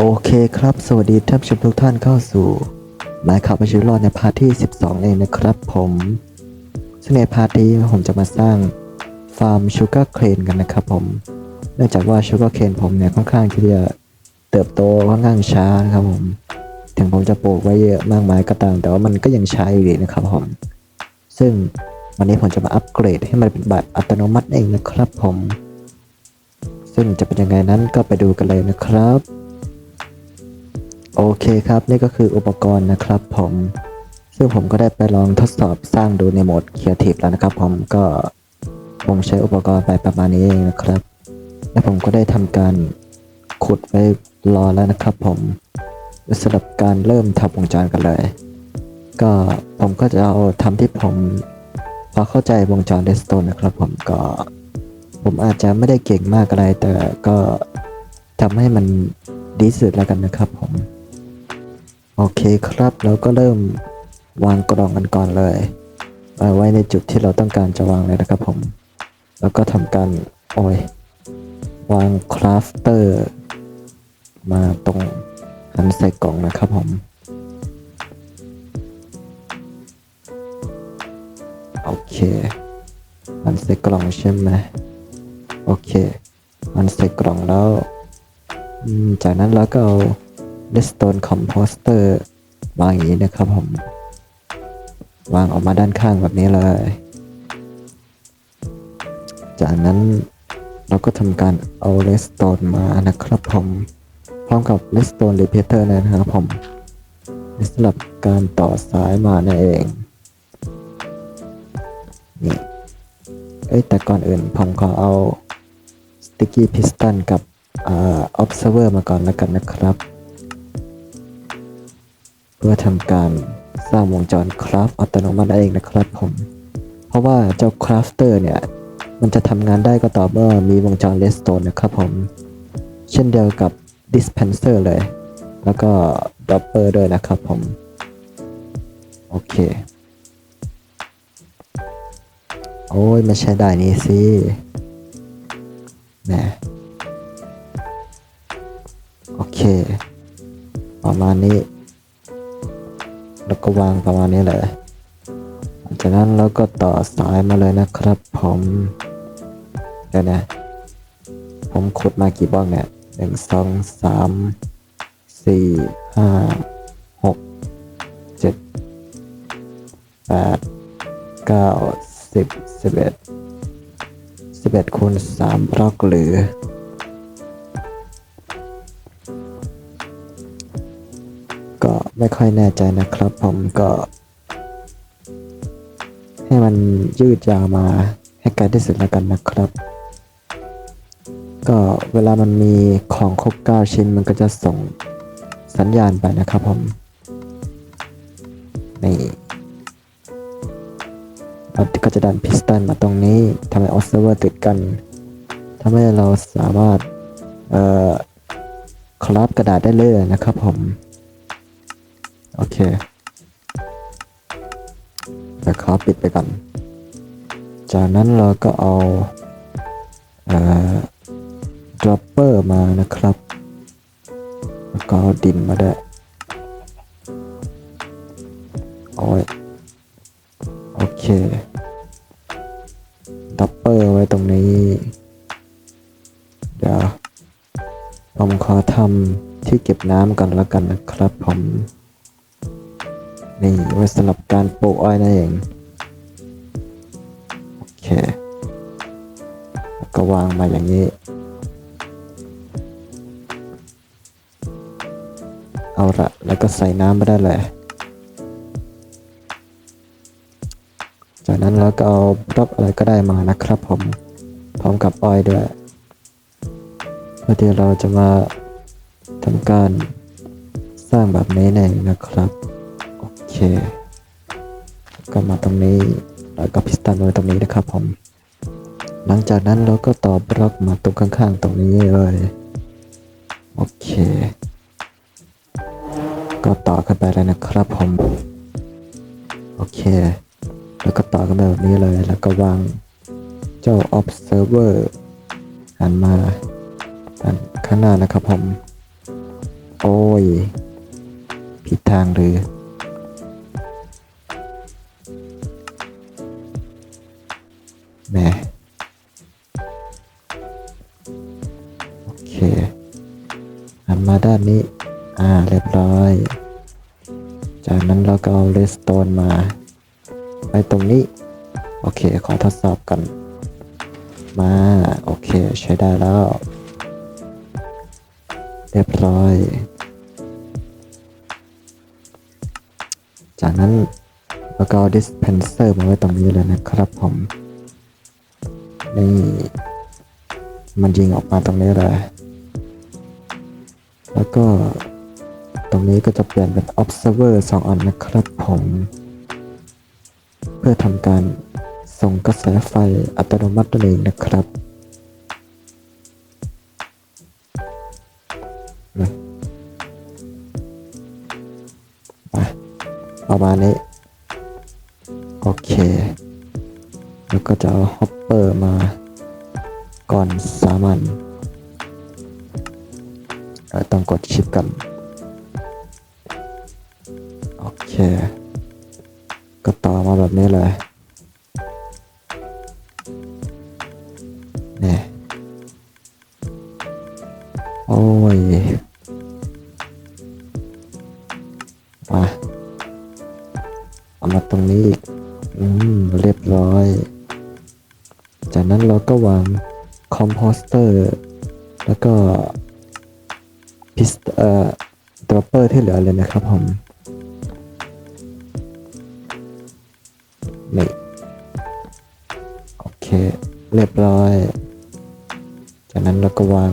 โอเคครับ สวัสดีท่านผู้ชมทุกท่านเข้าสู่หมายข่าวปชีวิตรอดในพาร์ทที่ 12 เองนะครับผม ซึ่งในพาร์ทนี้ผมจะมาสร้างฟาร์มชูการ์เคนกันนะครับผม เนื่องจากว่าชูการ์เคนผมเนี่ยค่อนข้างที่จะเติบโตค่อนข้างช้านะครับผม ถึงผมจะปลูกไว้เยอะมากมายก็ตาม แต่ว่ามันก็ยังช้าอยู่ดีนะครับผม ซึ่งวันนี้ผมจะมาอัปเกรดให้มันเป็นแบบอัตโนมัติเองนะครับผม ซึ่งจะเป็นยังไงนั้นก็ไปดูกันเลยนะครับ โอเคครับ นี่ก็คืออุปกรณ์นะครับผม ซึ่งผมก็ได้ไปลองทดสอบสร้างดูในโหมด Creative แล้วนะครับ ผมก็ผมใช้อุปกรณ์ไปประมาณนี้เองนะครับ และผมก็ได้ทำการขุดไว้รอแล้วนะครับ ผมสำหรับการเริ่มทำวงจรกันเลย ก็ผมก็จะเอาทำที่ผมพอเข้าใจวงจรเดสโตนนะครับ ผมก็ผมอาจจะไม่ได้เก่งมากอะไรแต่ก็ทำให้มันดีสุดแล้วกันนะครับผม โอเคครับเราก็เริ่มวางกล่องกันก่อนเลยเอาไว้ในจุดที่เราต้องการจะวางเลยนะครับผม แล้วก็ทำการโอ้ยวางคราฟเตอร์มาตรงหันใส่กล่องนะครับผม โอเคหันใส่กล่องใช่ไหมโอเคหันใส่กล่องแล้ว จากนั้นเราก็เอา Redstone Composter วางอย่างนี้นะครับผม วางออกมาด้านข้างแบบนี้เลย จากนั้นเราก็ทำการเอา Redstone มานะครับผมพร้อมกับ Redstone Repeater นะครับผมสำหรับการต่อสายมานั่นเองนี่เอ้ยแต่ก่อนอื่นผมขอเอา Sticky Piston กับอ่า Observer มาก่อนแล้วกันนะครับ พื่อทำการสร้างวงจรคราฟอัตโนมัติเองนะครับผม เพราะว่าเจ้าคราฟเตอร์เนี่ย มันจะทำงานได้ก็ต่อเมื่อมีวงจรเลสโตนนะครับผม เช่นเดียวกับ dispenser เลย แล้วก็ดับเบิลด้วยนะครับผม โอเค โอ้ย ไม่ใช่ได้นี่สิแหมโอเค ประมาณนี้ แล้วก็วางประมาณนี้เลยจากนั้นเราก็ต่อสายมาเลยนะครับผมเดี๋ยวนะผมขุดมากี่บล็อกเนี่ยหนึ่งสองสามสี่ห้าหกเจ็ดแปดเก้าสิบสิบเอ็ดสิบเอ็ดคูณสามบล็อกหรือ ไม่ค่อยแน่ใจนะครับ ผมก็ให้มันยืดยาวมาให้ไกลที่สุดแล้วกันนะครับ ก็เวลามันมีของครบ9ชิ้นมันก็จะส่งสัญญาณไปนะครับผมนี่เราก็จะดันพิสตันมาตรงนี้ทำให้ออสเซอร์ติดกันทำให้เราสามารถเอ่อคราฟกระดาษได้เลยนะครับผม โอเคเดี๋ยวขอปิดไปก่อน จากนั้นเราก็เอาเอ่อ dropper มานะครับ แล้วก็เอาดินมาด้วยโอ้ยโอเค dropper ไว้ตรงนี้ เดี๋ยวผมขอทำที่เก็บน้ำก่อนแล้วกันนะครับผม นี่ไว้สำหรับการปลูกอ้อยนั่นเอง โอเคแล้วก็วางมาอย่างนี้ เอาละแล้วก็ใส่น้ำไปได้เลย จากนั้นเราก็เอาบล็อกอะไรก็ได้มานะครับผม พร้อมกับอ้อยด้วยเพื่อที่เราจะมาทำการสร้างแบบนี้เองนะครับ เค ก็มาตรงนี้แล้วก็พิสตันไว้ตรงนี้นะครับผม หลังจากนั้นเราก็ต่อบล็อกมาตรงข้างๆ ตรงนี้เลย โอเค ก็ต่อกันไปเลยนะครับผม โอเค แล้วก็ต่อกันไปแบบนี้เลย แล้วก็วางเจ้า observer หันมาด้านข้างหน้านะครับผม โอ้ย ผิดทางหรือ แหมโอเคหันมาด้านนี้ อ่า เรียบร้อย จากนั้นเราก็เอาเลสโตนมาไปตรงนี้ โอเค ขอทดสอบกันมา โอเค ใช้ได้แล้ว เรียบร้อย จากนั้นเราก็เอาดิสเพนเซอร์มาไว้ตรงนี้เลยนะครับผม นี่มันยิงออกมาตรงนี้เลย แล้วก็ตรงนี้ก็จะเปลี่ยนเป็น observer สองอันนะครับผม เพื่อทำการส่งกระแสไฟอัตโนมัตินั่นเองนะครับนะมาประมาณนี้ โอเค แล้วก็จะเอาฮอปเปอร์มา ก่อนสามัญเอ่อต้องกดชิปกันโอเค ก็ต่อมาแบบนี้เลยเนี่ยโอ้ยมาเอามาตรงนี้อีก อืม เรียบร้อย จากนั้นเราก็วาง คอมโพสเตอร์ แล้วก็พิสเอ่อดรอปเปอร์ที่เหลือเลยนะครับผมนี่โอเค เรียบร้อย จากนั้นเราก็วาง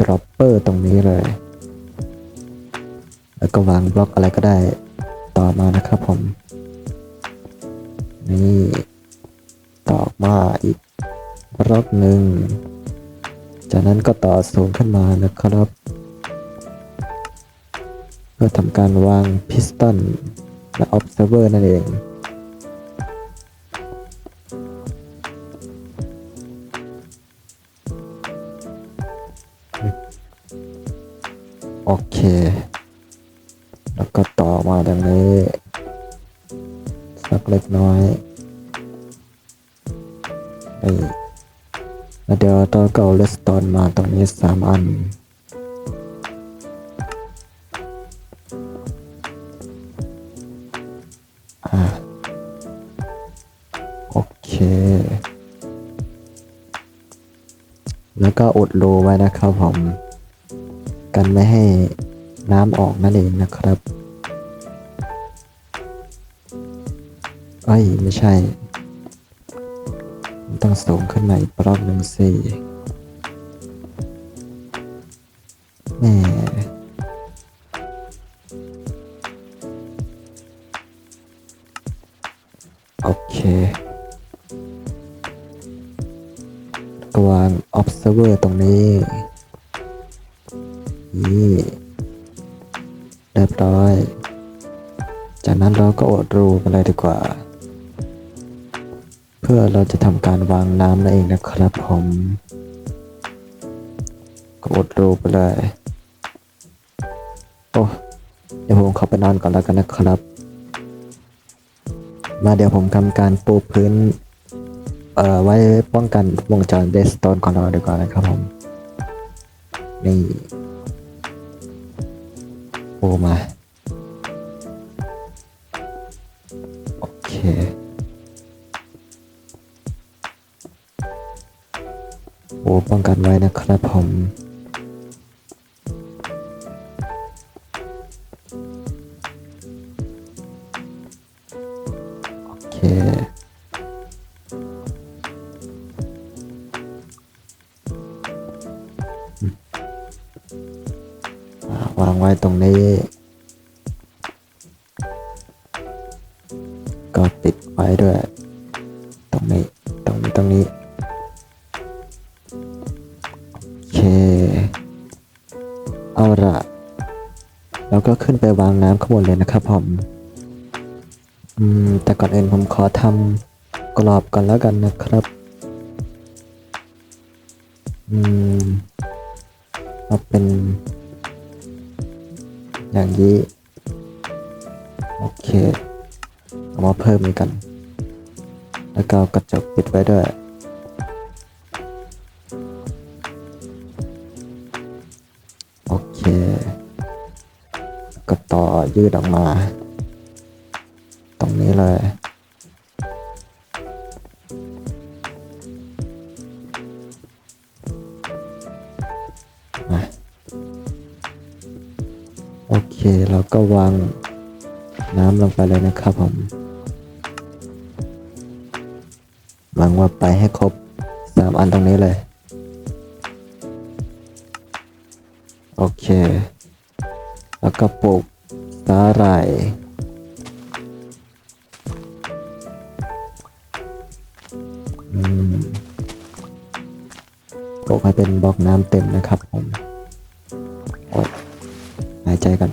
ดรอปเปอร์ตรงนี้เลย แล้วก็วางบล็อกอะไรก็ได้ต่อมานะครับผม นี่ ต่อมาอีก บล็อกหนึ่ง จากนั้นก็ต่อสูงขึ้นมานะครับ เพื่อทำการวางพิสตันและ observer นั่นเองโอเค แล้วก็ต่อมาดังนี้ สักเล็กน้อยนี่ เดี๋ยวเราก็เอาเลสตอนมาตรงนี้สามอันอ่าโอเค แล้วก็อุดรูไว้นะครับผม กันไม่ให้น้ำออกนั่นเองนะครับ เอ้ย ไม่ใช่ ต้องสูงขึ้นมาอีกรอบหนึ่งสิแหม่โอเคก็วาง observer ตรงนี้นี่เรียบร้อย จากนั้นเราก็อดรูกันเลยดีกว่า เพื่อเราจะทำการวางน้ำนั่นเองนะครับผมก็อดรูไปเลยโอ้เดี๋ยวผมเข้าไปนอนก่อนแล้วกันนะครับ มาเดี๋ยวผมทำการปูพื้นเอ่อไว้ป้องกันวงจรเดสโตนของเราดีกว่านะครับผมนี่โอมา โอเค ป้องกันไว้นะครับผมโอเควางไว้ตรงนี้ ก็ปิดไว้ด้วย ไปวางน้ำข้างบนเลยนะครับผมอืมแต่ก่อนอื่นผมขอทำกรอบก่อนแล้วกันนะครับอืมเอาเป็น อย่างนี้ โอเค เอามาเพิ่มอีกกัน แล้วก็เอากระจกปิดไว้ด้วย ยืดออกมา ตรงนี้เลยโอเคเราก็วางน้ำลงไปเลยนะครับผมวางว่าไปให้ครบสามอันตรงนี้เลย โอเค แล้วก็ปลูก สาหร่ายอืมปลูกให้เป็นบล็อกน้ำเต็มนะครับผมอ้ยหายใจกัน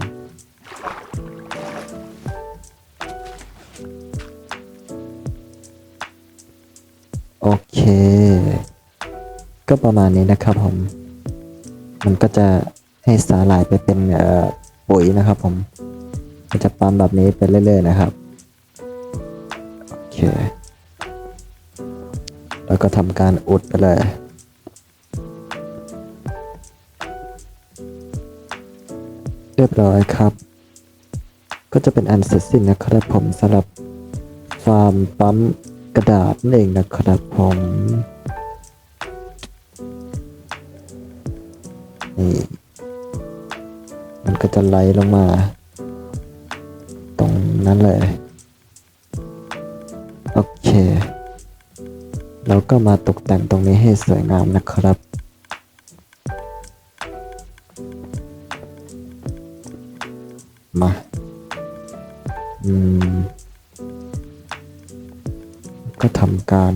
โอเค ก็ประมาณนี้นะครับผม มันก็จะให้สาหร่ายไปเป็นปุ๋ยนะครับผม จะปั๊มแบบนี้ไปเรื่อยๆนะครับ โอเค แล้วก็ทำการอุดไปเลยเรียบร้อยครับ ก็จะเป็นอันเสร็จสิ้นนะครับผมสำหรับฟาร์มปั๊มกระดาษนั่นเองนะครับผมนี่มันก็จะไหลลงมา นั้นเลย โอเคเราก็มาตกแต่งตรงนี้ให้สวยงามนะครับ มาอืมก็ทำการ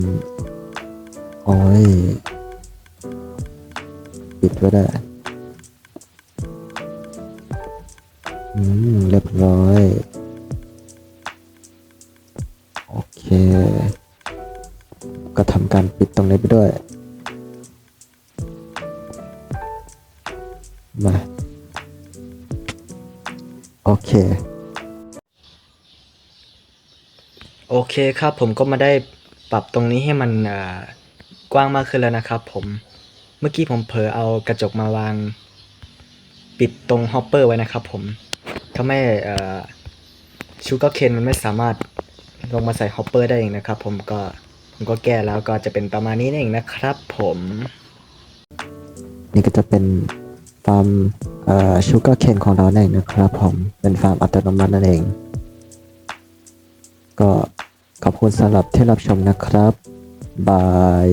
โอ้ยปิดไว้ได้อืมเรียบร้อย ก็ทำการปิดตรงนี้ไปด้วย มา โอเค โอเคครับผมก็มาได้ปรับตรงนี้ให้มันกว้างมากขึ้นแล้วนะครับผมเมื่อกี้ผมเผลอเอากระจกมาวาง ปิดตรงฮอปเปอร์ไว้นะครับผมทำให้ชูการ์เคนมันไม่สามารถ ลงมาใส่ฮอปเปอร์ได้เองนะครับ ผมก็ผมก็แก้แล้วก็จะเป็นประมาณนี้เองนะครับ ผม นี่ก็จะเป็นฟาร์มเอ่อชูการ์เคนของเราเองนะครับ ผมเป็นฟาร์มอัตโนมัตินั่นเอง ก็ขอบคุณสำหรับที่รับชมนะครับบาย